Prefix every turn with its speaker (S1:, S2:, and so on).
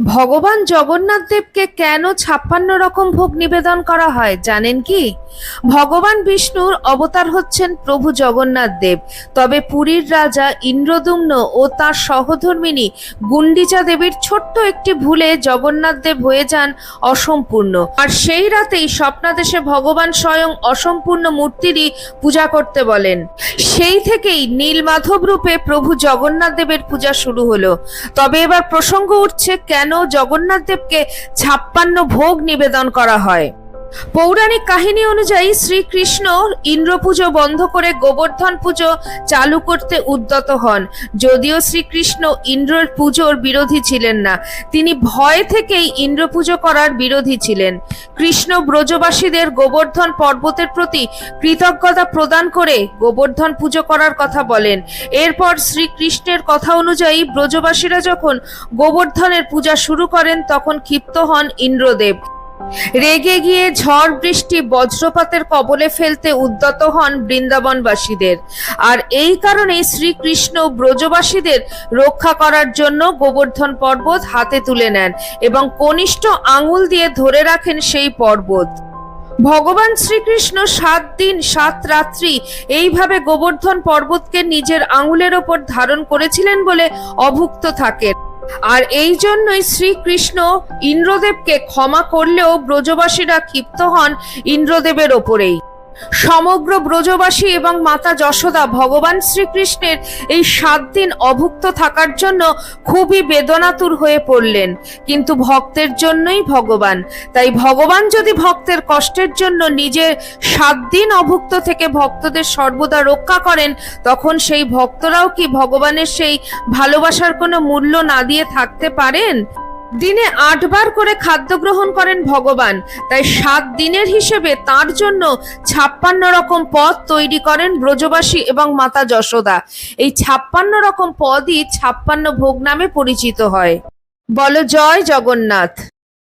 S1: ভগবান জগন্নাথ দেবকে কেন ছাপ্পান্ন রকম ভোগ নিবেদন করা হয়, জানেন কি? ভগবান বিষ্ণুর অবতার হচ্ছেন প্রভু জগন্নাথ দেব। তবে পুরীর রাজা ইন্দ্রদুম্ন ও তার সহধর্মিনী গুন্ডিচা দেবীর ছোট্ট একটি ভুলে জগন্নাথ দেব হয়ে যান অসম্পূর্ণ। আর সেই রাতেই স্বপ্নাদেশে ভগবান স্বয়ং অসম্পূর্ণ মূর্তিরই পূজা করতে বলেন। সেই থেকেই নীলমাধব রূপে প্রভু জগন্নাথ দেবের পূজা শুরু হলো। তবে এবার প্রসঙ্গ উঠছে কেন জগন্নাথ দেবকে ছাপ্পান্ন ভোগ নিবেদন করা হয়। পৌরাণিক কাহিনী অনুযায়ী শ্রীকৃষ্ণ ইন্দ্র পুজো বন্ধ করে গোবর্ধন পুজো চালু করতে উদ্যত হন। যদিও শ্রীকৃষ্ণ ইন্দ্রের পুজোর বিরোধী ছিলেন না, তিনি ভয় থেকেই ইন্দ্র পুজো করার বিরোধী ছিলেন। কৃষ্ণ ব্রজবাসীদের গোবর্ধন পর্বতের প্রতি কৃতজ্ঞতা প্রদান করে গোবর্ধন পুজো করার কথা বলেন। এরপর শ্রীকৃষ্ণের কথা অনুযায়ী ব্রজবাসীরা যখন গোবর্ধনের পূজা শুরু করেন, তখন ক্ষিপ্ত হন ইন্দ্রদেব। রেগে গিয়ে ঝড় বৃষ্টি বজ্রপাতের কবলে ফেলতে উদ্যত হন বৃন্দাবনবাসীদের। আর এই কারণেই শ্রীকৃষ্ণ ব্রজবাসীদের রক্ষা করার জন্য গোবর্ধন পর্বত হাতে তুলে নেন এবং কনিষ্ঠ আঙুল দিয়ে ধরে রাখেন সেই পর্বত। ভগবান শ্রীকৃষ্ণ সাত দিন সাত রাত্রি এইভাবে গোবর্ধন পর্বতকে নিজের আঙুলের ওপর ধারণ করেছিলেন বলে অভুক্ত থাকেন। আর এই জন্যই শ্রীকৃষ্ণ ইন্দ্রদেবকে ক্ষমা করলেও ব্রজবাসীরা ক্ষিপ্ত হন ইন্দ্রদেবের ওপরেই। সমগ্র ব্রজবাসী এবং মাতা যশোদা ভগবান শ্রীকৃষ্ণের এই সাত দিন অভুক্ত থাকার জন্য খুবই বেদনাতুর হয়ে পড়লেন। কিন্তু ভক্তের জন্যই ভগবান। তাই ভগবান যদি ভক্তের কষ্টের জন্য নিজের সাত দিন অভুক্ত থেকে ভক্তদের সর্বদা রক্ষা করেন, তখন সেই ভক্তরাও কি ভগবানের সেই ভালোবাসার কোনো মূল্য না দিয়ে থাকতে পারেন? দিনে আটবার করে খাদ্য গ্রহণ করেন ভগবান। তাই সাত দিনের হিসেবে তার জন্য ছাপ্পান্ন রকম পদ তৈরি করেন ব্রজবাসী এবং মাতা যশোদা। এই ছাপ্পান্ন রকম পদই ছাপ্পান্ন ভোগ নামে পরিচিত হয়। বল জয় জগন্নাথ।